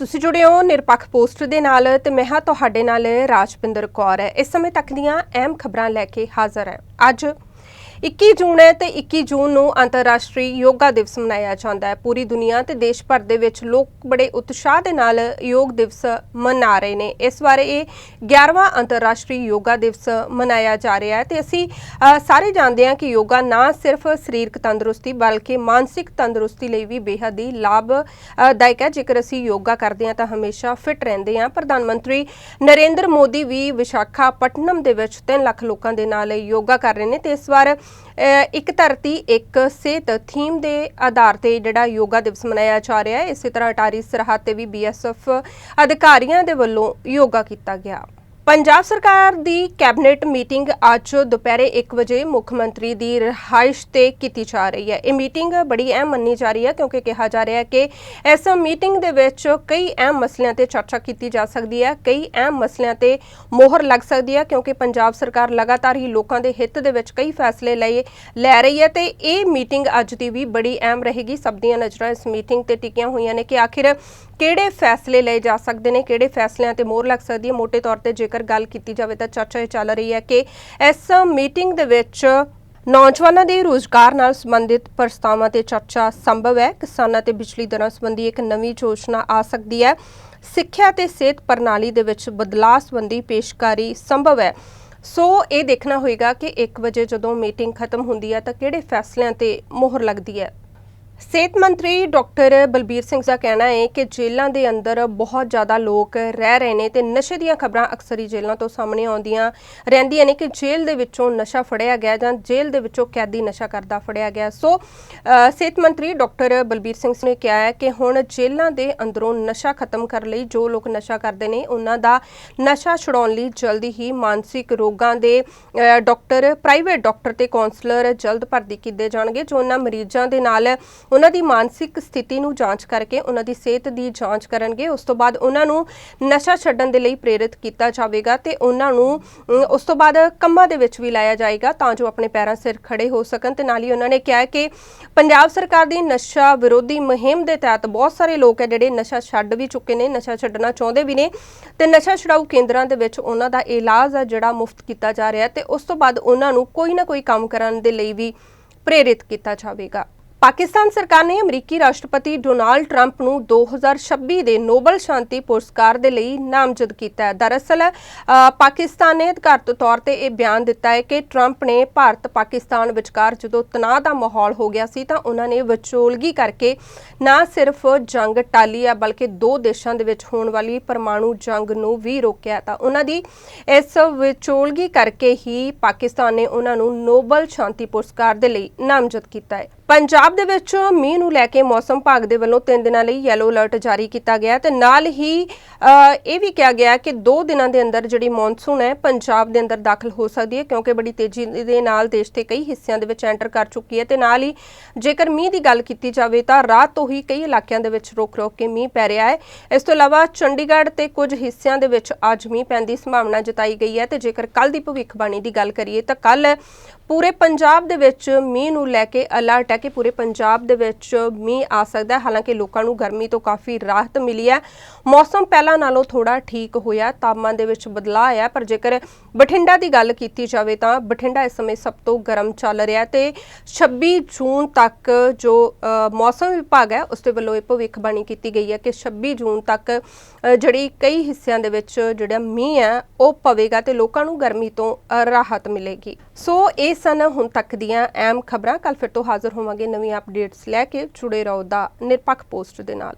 ਤੁਸੀਂ ਜੁੜੇ ਹੋ ਨਿਰਪੱਖ ਪੋਸਟ ਦੇ ਨਾਲ ਤੇ ਮੈਂ ਹਾਂ ਤੁਹਾਡੇ ਨਾਲ ਰਾਜਪਿੰਦਰ ਕੌਰ। ਹੈ ਇਸ ਸਮੇਂ ਤੱਕ ਦੀਆਂ ਅਹਿਮ ਖਬਰਾਂ ਲੈ ਕੇ ਹਾਜ਼ਰ ਹਾਂ। ਅੱਜ 21 ਜੂਨ ਹੈ ਤੇ 21 ਜੂਨ ਨੂੰ ਅੰਤਰਰਾਸ਼ਟਰੀ ਯੋਗਾ ਦਿਵਸ ਮਨਾਇਆ ਜਾਂਦਾ ਹੈ। ਪੂਰੀ ਦੁਨੀਆ ਤੇ ਦੇਸ਼ ਭਰ ਦੇ ਵਿੱਚ ਲੋਕ ਬੜੇ ਉਤਸ਼ਾਹ ਦੇ ਨਾਲ ਯੋਗ ਦਿਵਸ ਮਨਾ ਰਹੇ ਨੇ। ਇਸ ਬਾਰੇ ਇਹ 11ਵਾਂ ਅੰਤਰਰਾਸ਼ਟਰੀ ਯੋਗਾ ਦਿਵਸ ਮਨਾਇਆ ਜਾ ਰਿਹਾ ਹੈ ਤੇ ਅਸੀਂ ਸਾਰੇ ਜਾਣਦੇ ਹਾਂ ਕਿ ਯੋਗਾ ਨਾ ਸਿਰਫ ਸਰੀਰਕ ਤੰਦਰੁਸਤੀ ਬਲਕਿ ਮਾਨਸਿਕ ਤੰਦਰੁਸਤੀ ਲਈ ਵੀ ਬੇਹੱਦ ਹੀ ਲਾਭਦਾਇਕ ਹੈ। ਜੇਕਰ ਅਸੀਂ ਯੋਗਾ ਕਰਦੇ ਹਾਂ ਤਾਂ ਹਮੇਸ਼ਾ ਫਿਟ ਰਹਿੰਦੇ ਹਾਂ। ਪ੍ਰਧਾਨ ਮੰਤਰੀ ਨਰਿੰਦਰ ਮੋਦੀ ਵੀ ਵਿਸ਼ਾਖਾਪਟਨਮ ਦੇ ਵਿੱਚ 3 ਲੱਖ ਲੋਕਾਂ ਦੇ ਨਾਲ ਯੋਗਾ ਕਰ ਰਹੇ ਨੇ ਤੇ ਇਸ ਵਾਰ ਇੱਕ ਧਰਤੀ, ਇੱਕ ਸਿਹਤ ਥੀਮ ਦੇ ਆਧਾਰ ਤੇ ਜਿਹੜਾ ਯੋਗਾ ਦਿਵਸ ਮਨਾਇਆ ਜਾ ਰਿਹਾ ਹੈ, ਇਸੇ ਤਰ੍ਹਾਂ ਅਟਾਰੀ ਸਰਹੱਦ ਤੇ ਵੀ ਬੀਐਸਐਫ ਅਧਿਕਾਰੀਆਂ ਦੇ ਵੱਲੋਂ ਯੋਗਾ ਕੀਤਾ ਗਿਆ। ਪੰਜਾਬ ਸਰਕਾਰ ਦੀ ਕੈਬਨਿਟ ਮੀਟਿੰਗ ਅੱਜ ਦੁਪਹਿਰੇ 1 ਵਜੇ ਮੁੱਖ ਮੰਤਰੀ ਦੀ ਰਿਹਾਇਸ਼ ਤੇ ਕੀਤੀ ਜਾ ਰਹੀ ਹੈ। ਇਹ ਮੀਟਿੰਗ ਬੜੀ ਅਹਿਮ ਮੰਨੀ ਜਾ ਰਹੀ ਹੈ ਕਿਉਂਕਿ ਕਿਹਾ ਜਾ ਰਿਹਾ ਹੈ ਕਿ ਇਸ ਮੀਟਿੰਗ ਦੇ ਵਿੱਚ ਕਈ ਅਹਿਮ ਮਸਲਿਆਂ ਤੇ ਚਰਚਾ ਕੀਤੀ ਜਾ ਸਕਦੀ ਹੈ, ਕਈ ਅਹਿਮ ਮਸਲਿਆਂ ਤੇ ਮੋਹਰ ਲੱਗ ਸਕਦੀ ਹੈ ਕਿਉਂਕਿ ਪੰਜਾਬ ਸਰਕਾਰ ਲਗਾਤਾਰ ਹੀ ਲੋਕਾਂ ਦੇ ਹਿੱਤ ਦੇ ਵਿੱਚ ਕਈ ਫੈਸਲੇ ਲਏ, ਲੈ ਰਹੀ ਹੈ ਤੇ ਇਹ ਮੀਟਿੰਗ ਅੱਜ ਦੀ ਵੀ ਬੜੀ ਅਹਿਮ ਰਹੇਗੀ। ਸਭ ਦੀਆਂ ਨਜ਼ਰਾਂ ਇਸ ਮੀਟਿੰਗ ਤੇ ਟਿਕੀਆਂ ਹੋਈਆਂ ਨੇ ਕਿ ਆਖਿਰ ਕਿਹੜੇ ਫੈਸਲੇ ਲਏ ਜਾ ਸਕਦੇ ਨੇ, ਕਿਹੜੇ ਫੈਸਲਿਆਂ ਤੇ ਮੋਹਰ ਲੱਗ ਸਕਦੀ ਹੈ। ਮੋٹے ਤੌਰ ਤੇ ਜੇਕਰ ਗੱਲ ਕੀਤੀ ਜਾਵੇ ਤਾਂ ਚਰਚਾ ਇਹ ਚੱਲ ਰਹੀ ਹੈ ਕਿ ਇਸ ਮੀਟਿੰਗ ਦੇ ਵਿੱਚ ਨੌਜਵਾਨਾਂ ਦੇ ਰੋਜ਼ਗਾਰ ਨਾਲ ਸੰਬੰਧਿਤ ਪ੍ਰਸਤਾਵਾਂ ਤੇ ਚਰਚਾ ਸੰਭਵ ਹੈ। ਕਿਸਾਨਾਂ ਤੇ ਬਿਜਲੀ ਦਰਾਂ ਸੰਬੰਧੀ ਇੱਕ ਨਵੀਂ ਯੋਜਨਾ ਆ ਸਕਦੀ ਹੈ। ਸਿੱਖਿਆ ਤੇ ਸਿਹਤ ਪ੍ਰਣਾਲੀ ਦੇ ਵਿੱਚ ਬਦਲਾਅ ਸੰਬੰਧੀ ਪੇਸ਼ਕਾਰੀ ਸੰਭਵ ਹੈ। ਸੋ ਇਹ ਦੇਖਣਾ ਹੋਏਗਾ ਕਿ 1 ਵਜੇ ਜਦੋਂ ਮੀਟਿੰਗ ਖਤਮ ਹੁੰਦੀ ਹੈ ਤਾਂ ਕਿਹੜੇ ਫੈਸਲਿਆਂ ਤੇ ਮੋਹਰ ਲੱਗਦੀ ਹੈ। ਸਿਹਤ ਮੰਤਰੀ ਡਾਕਟਰ ਬਲਬੀਰ ਸਿੰਘ ਦਾ ਕਹਿਣਾ ਹੈ ਕਿ ਜੇਲ੍ਹਾਂ ਦੇ ਅੰਦਰ ਬਹੁਤ ਜ਼ਿਆਦਾ ਲੋਕ ਰਹਿ ਰਹੇ ਨੇ ਤੇ ਨਸ਼ੇ ਦੀਆਂ ਖਬਰਾਂ ਅਕਸਰ ਹੀ ਜੇਲ੍ਹਾਂ ਤੋਂ ਸਾਹਮਣੇ ਆਉਂਦੀਆਂ ਰਹਿੰਦੀਆਂ ਨੇ ਕਿ ਜੇਲ੍ਹ ਦੇ ਵਿੱਚੋਂ ਨਸ਼ਾ ਫੜਿਆ ਗਿਆ ਜਾਂ ਜੇਲ੍ਹ ਦੇ ਵਿੱਚੋਂ ਕੈਦੀ ਨਸ਼ਾ ਕਰਦਾ ਫੜਿਆ ਗਿਆ। ਸੋ ਸਿਹਤ ਮੰਤਰੀ ਡਾਕਟਰ ਬਲਬੀਰ ਸਿੰਘ ਨੇ ਕਿਹਾ ਹੈ ਕਿ ਹੁਣ ਜੇਲ੍ਹਾਂ ਦੇ ਅੰਦਰੋਂ ਨਸ਼ਾ ਖਤਮ ਕਰਨ ਲਈ ਜੋ ਲੋਕ ਨਸ਼ਾ ਕਰਦੇ ਨੇ ਉਹਨਾਂ ਦਾ ਨਸ਼ਾ ਛੁਡਾਉਣ ਲਈ ਜਲਦੀ ਹੀ ਮਾਨਸਿਕ ਰੋਗਾਂ ਦੇ ਅ, ਡਾਕਟਰ ਪ੍ਰਾਈਵੇਟ ਡਾਕਟਰ ਤੇ ਕਾਉਂਸਲਰ ਜਲਦ ਭਰਤੀ ਕੀਤੇ ਜਾਣਗੇ ਜੋ ਉਹਨਾਂ ਮਰੀਜ਼ਾਂ ਦੇ ਨਾਲ ਉਹਨਾਂ ਦੀ ਮਾਨਸਿਕ ਸਥਿਤੀ ਨੂੰ ਜਾਂਚ ਕਰਕੇ ਉਹਨਾਂ ਦੀ ਸਿਹਤ ਦੀ ਜਾਂਚ ਕਰਨਗੇ। ਉਸ ਤੋਂ ਬਾਅਦ ਉਹਨਾਂ ਨੂੰ ਨਸ਼ਾ ਛੱਡਣ ਦੇ ਲਈ ਪ੍ਰੇਰਿਤ ਕੀਤਾ ਜਾਵੇਗਾ ਤੇ ਉਹਨਾਂ ਨੂੰ ਅਮ, ਉਸ ਤੋਂ ਬਾਅਦ ਕੰਮਾਂ ਦੇ ਵਿੱਚ ਵੀ ਲਾਇਆ ਜਾਏਗਾ ਤਾਂ ਜੋ ਆਪਣੇ ਪੈਰਾਂ ਸਿਰ ਖੜੇ ਹੋ ਸਕਣ। ਤੇ ਨਾਲ ਹੀ ਉਹਨਾਂ ਨੇ ਕਿਹਾ ਹੈ ਕਿ ਪੰਜਾਬ ਸਰਕਾਰ ਦੀ ਨਸ਼ਾ ਵਿਰੋਧੀ ਮੁਹਿੰਮ ਦੇ ਤਹਿਤ ਬਹੁਤ ਸਾਰੇ ਲੋਕ ਹੈ ਜਿਹੜੇ ਨਸ਼ਾ ਛੱਡ ਵੀ ਚੁੱਕੇ ਨੇ ਨਸ਼ਾ ਛੱਡਣਾ ਚਾਹੁੰਦੇ ਵੀ ਨੇ ਤੇ ਨਸ਼ਾ ਛੁਡਾਊ ਕੇਂਦਰਾਂ ਦੇ ਵਿੱਚ ਉਹਨਾਂ ਦਾ ਇਲਾਜ ਹੈ ਜਿਹੜਾ ਮੁਫਤ ਕੀਤਾ ਜਾ ਰਿਹਾ ਹੈ ਤੇ ਉਸ ਤੋਂ ਬਾਅਦ ਉਹਨਾਂ ਨੂੰ ਕੋਈ ਨਾ ਕੋਈ ਕੰਮ ਕਰਨ ਦੇ ਲਈ ਵੀ ਪ੍ਰੇਰਿਤ ਕੀਤਾ ਜਾਵੇਗਾ। ਪਾਕਿਸਤਾਨ ਸਰਕਾਰ ਨੇ ਅਮਰੀਕੀ ਰਾਸ਼ਟਰਪਤੀ ਡੋਨਾਲਡ ਟਰੰਪ ਨੂੰ 2026 ਦੇ ਨੋਬਲ ਸ਼ਾਂਤੀ ਪੁਰਸਕਾਰ ਦੇ ਲਈ ਨਾਮਜ਼ਦ ਕੀਤਾ ਹੈ। ਦਰਅਸਲ ਪਾਕਿਸਤਾਨ ਨੇ ਅਧਿਕਾਰਤ ਤੌਰ ਤੇ ਇਹ ਬਿਆਨ ਦਿੱਤਾ ਹੈ ਕਿ ਟਰੰਪ ਨੇ ਭਾਰਤ ਪਾਕਿਸਤਾਨ ਵਿਚਕਾਰ ਜਦੋਂ ਤਣਾਅ ਦਾ ਮਾਹੌਲ ਹੋ ਗਿਆ ਸੀ ਤਾਂ ਉਹਨਾਂ ਨੇ ਵਿਚੋਲਗੀ ਕਰਕੇ ਨਾ ਸਿਰਫ ਜੰਗ ਟਾਲੀ ਹੈ ਬਲਕਿ ਦੋ ਦੇਸ਼ਾਂ ਦੇ ਵਿੱਚ ਹੋਣ ਵਾਲੀ ਪਰਮਾਣੂ ਜੰਗ ਨੂੰ ਵੀ ਰੋਕਿਆ। ਤਾਂ ਉਹਨਾਂ ਦੀ ਇਸ ਵਿਚੋਲਗੀ ਕਰਕੇ ਹੀ ਪਾਕਿਸਤਾਨ ਨੇ ਉਹਨਾਂ ਨੂੰ ਨੋਬਲ ਸ਼ਾਂਤੀ ਪੁਰਸਕਾਰ ਦੇ ਲਈ ਨਾਮਜ਼ਦ ਕੀਤਾ ਹੈ। ਪੰਜਾਬ ਦੇ ਵਿੱਚ ਮੀਂਹ ਨੂੰ ਲੈ ਕੇ ਮੌਸਮ ਵਿਭਾਗ ਦੇ ਵੱਲੋਂ 3 ਦਿਨਾਂ ਲਈ ਯੈਲੋ ਅਲਰਟ ਜਾਰੀ ਕੀਤਾ ਗਿਆ ਹੈ ਤੇ ਨਾਲ ਹੀ ਇਹ ਵੀ ਕਿਹਾ ਗਿਆ ਕਿ 2 ਦਿਨਾਂ ਦੇ ਅੰਦਰ ਜਿਹੜੀ ਮੌਨਸੂਨ ਹੈ, ਪੰਜਾਬ ਦੇ ਅੰਦਰ ਦਾਖਲ ਹੋ ਸਕਦੀ ਹੈ ਕਿਉਂਕਿ ਬੜੀ ਤੇਜ਼ੀ ਦੇ ਨਾਲ ਦੇਸ਼ ਦੇ ਕਈ ਹਿੱਸਿਆਂ ਦੇ ਵਿੱਚ ਐਂਟਰ ਕਰ ਚੁੱਕੀ ਹੈ ਤੇ ਨਾਲ ਹੀ ਜੇਕਰ ਮੀਂਹ ਦੀ ਗੱਲ ਕੀਤੀ ਜਾਵੇ ਤਾਂ ਰਾਤ ਤੋਂ ਹੀ ਕਈ ਇਲਾਕਿਆਂ ਦੇ ਵਿੱਚ ਰੁਕ-ਰੁਕ ਕੇ ਮੀਂਹ ਪੈ ਰਿਹਾ ਹੈ। ਇਸ ਤੋਂ ਇਲਾਵਾ ਚੰਡੀਗੜ੍ਹ ਤੇ ਕੁਝ ਹਿੱਸਿਆਂ ਦੇ ਵਿੱਚ ਅੱਜ ਮੀਂਹ ਪੈਣ ਦੀ ਸੰਭਾਵਨਾ ਜਤਾਈ ਗਈ ਹੈ ਤੇ ਜੇਕਰ ਕੱਲ ਦੀ ਭਵਿੱਖਬਾਣੀ ਦੀ ਗੱਲ ਕਰੀਏ ਤਾਂ ਕੱਲ ਪੂਰੇ ਪੰਜਾਬ ਦੇ ਵਿੱਚ ਮੀਂਹ ਨੂੰ ਲੈ ਕੇ ਅਲਰਟ ਹੈ ਕਿ ਪੂਰੇ ਪੰਜਾਬ ਦੇ ਵਿੱਚ ਮੀਂਹ ਆ ਸਕਦਾ ਹੈ। ਹਾਲਾਂਕਿ ਲੋਕਾਂ ਨੂੰ ਗਰਮੀ ਤੋਂ ਕਾਫੀ ਰਾਹਤ ਮਿਲੀ ਹੈ। ਮੌਸਮ ਪਹਿਲਾਂ ਨਾਲੋਂ ਥੋੜਾ ਠੀਕ ਹੋਇਆ, ਤਾਪਮਾਨ ਦੇ ਵਿੱਚ ਬਦਲਾਅ ਆਇਆ, ਪਰ ਜੇਕਰ ਬਠਿੰਡਾ ਦੀ ਗੱਲ ਕੀਤੀ ਜਾਵੇ ਤਾਂ ਬਠਿੰਡਾ ਇਸ ਸਮੇਂ ਸਭ ਤੋਂ ਗਰਮ ਚੱਲ ਰਿਹਾ ਤੇ 26 ਜੂਨ ਤੱਕ ਜੋ ਮੌਸਮ ਵਿਭਾਗ ਹੈ, ਉਸ ਦੇ ਵੱਲੋਂ ਇਹ ਭਵਿੱਖਬਾਣੀ ਕੀਤੀ ਗਈ ਹੈ ਕਿ 26 ਜੂਨ ਤੱਕ ਜਿਹੜੀ ਕਈ ਹਿੱਸਿਆਂ ਦੇ ਵਿੱਚ ਜਿਹੜਾ ਮੀਂਹ ਹੈ, ਉਹ ਪਵੇਗਾ ਤੇ ਲੋਕਾਂ ਨੂੰ ਗਰਮੀ ਤੋਂ ਰਾਹਤ ਮਿਲੇਗੀ। ਸੋ ਇਹ ਸਨ ਹੁਣ ਤੱਕ ਦੀਆਂ ਅਹਿਮ ਖਬਰਾਂ। ਕੱਲ ਫਿਰ ਤੋਂ ਹਾਜ਼ਰ ਹੋਵਾਂਗੇ। ਨਵੀਂ ਅਪਡੇਟਸ ਲੈ ਕੇ ਜੁੜੇ ਰਹੋ ਦਾ ਨਿਰਪੱਖ ਪੋਸਟ ਦੇ ਨਾਲ।